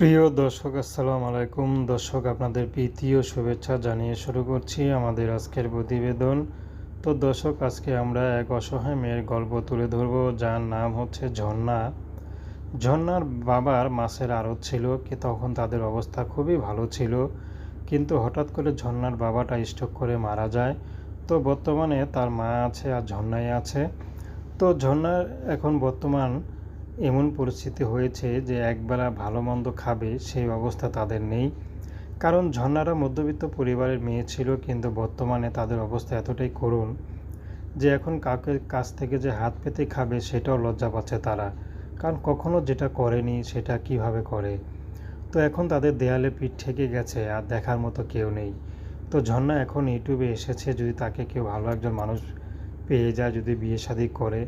প্রিয় দর্শক, আসসালামু আলাইকুম। দর্শক, আপনাদের প্রীতি ও শুভেচ্ছা জানিয়ে শুরু করছি আমাদের আজকের প্রতিবেদন। তো দর্শক, আজকে আমরা এক অসহায় মেয়ের গল্প তুলে ধরব, যার নাম হচ্ছে ঝর্ণা। ঝর্ণার বাবার মাছের আড়ত ছিল, কি তখন তাদের অবস্থা খুবই ভালো ছিল। কিন্তু হঠাৎ করে ঝর্ণার বাবাটা স্ট্রোক করে মারা যায়। তো বর্তমানে তার মা আছে আর ঝর্ণাই আছে। তো ঝর্ণার এখন বর্তমান এমন পরিস্থিতি হয়েছে যে একবেলা ভালো মন্দ খাবে সেই অবস্থা তাদের নেই। কারণ ঝর্ণারা মধ্যবিত্ত পরিবারের মেয়ে ছিল কিন্তু বর্তমানে তাদের অবস্থা এতটাই করুণ যে এখন কাউকে কাছ থেকে যে হাত পেতে খাবে সেটাও লজ্জা পাচ্ছে তারা। কারণ কখনো যেটা করেনি সেটা কীভাবে করে? তো এখন তাদের দেয়ালে পিঠ ঠেকে গেছে আর দেখার মতো কেউ নেই। তো ঝর্ণা এখন ইউটিউবে এসেছে যদি তাকে কেউ ভালো একজন মানুষ পেয়ে যায়, যদি বিয়ে শাদী করে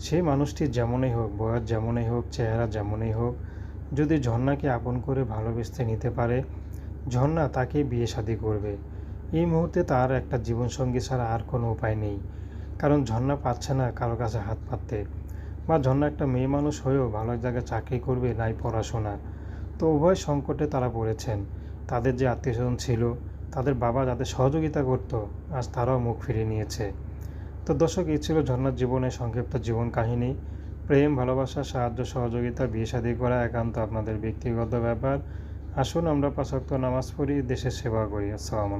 সেই মানুষটি যেমনই হোক, বয়স যেমনই হোক, চেহারা যেমনই হোক, যদি ঝর্ণাকে আপন করে ভালোবেসতে নিতে পারে, ঝর্ণা তাকে বিয়ে শাদী করবে। এই মুহূর্তে তার একটা জীবনসঙ্গী ছাড়া আর কোনো উপায় নেই। কারণ ঝর্ণা পাচ্ছে না কারও কাছে হাত পাততে। বা ঝর্ণা একটা মেয়ে মানুষ হয়েও ভালো জায়গায় চাকরি করবে নাই পড়াশোনা। তো উভয় সংকটে তারা পড়েছেন। তাদের যে আত্মীয়স্বজন ছিল, তাদের বাবা যাদের সহযোগিতা করত, আজ তারাও মুখ ফিরিয়ে নিয়েছে। তো দর্শক, এই ছিল ঝর্ণার জীবনের সংক্ষিপ্ত জীবন কাহিনী। প্রেম, ভালোবাসা, সাহায্য, সহযোগিতা, বিয়ে শাদী করা একান্ত আপনাদের ব্যক্তিগত ব্যাপার। আসুন আমরা পাশক্ত নামাজ পড়ি, দেশের সেবা করি। আসসালামু